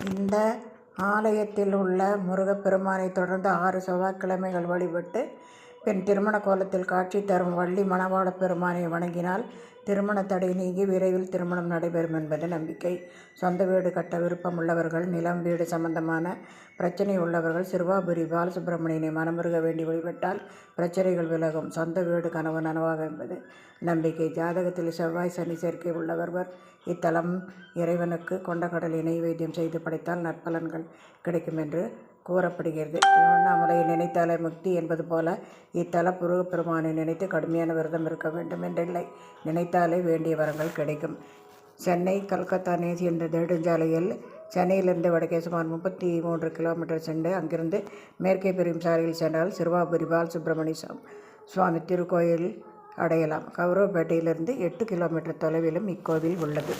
இந்த ஆலயத்தில் உள்ள முருகப்பெருமானை தொடர்ந்து ஆறு செவ்வாய்க்கிழமைகள் வழிபட்டு பின் திருமண கோலத்தில் காட்சி தரும் வள்ளி மணவாள பெருமானை வணங்கினால் திருமண தடை நீங்கி விரைவில் திருமணம் நடைபெறும் என்பது நம்பிக்கை. சொந்த வீடு கட்ட விருப்பம் உள்ளவர்கள் நிலம் வீடு சம்பந்தமான பிரச்சனை உள்ளவர்கள் சிறுவாபுரி பாலசுப்பிரமணியனை மனமுருக வேண்டி வழிபட்டால் பிரச்சனைகள் விலகும். சொந்த வீடு கனவு நனவாகும் என்பது நம்பிக்கை. ஜாதகத்தில் செவ்வாய் சனி சேர்க்கை உள்ளவர்கள் இத்தலம் இறைவனுக்கு கொண்டகடலை நெய்வேத்தியம் செய்து படைத்தால் நற்பலன்கள் கிடைக்கும் என்று கூறப்படுகிறது. திருவண்ணாமலையை நினைத்தாலே முக்தி என்பது போல இத்தல முருகப்பெருமானை நினைத்து கடுமையான விரதம் இருக்க வேண்டும் என்றில்லை. நினைத்தாலே வேண்டிய வரங்கள் கிடைக்கும். சென்னை கல்கத்தா நேசி என்ற நெடுஞ்சாலையில் சென்னையிலிருந்து வடக்கே சுமார் முப்பத்தி மூன்று கிலோமீட்டர் சென்று அங்கிருந்து மேற்கே பிரியும் சாலையில் சென்றால் சிறுவாபுரி பால் சுப்பிரமணிய சுவாமி திருக்கோயில் அடையலாம். கௌரவப்பேட்டையிலிருந்து எட்டு கிலோமீட்டர் தொலைவிலும் இக்கோவில் உள்ளது.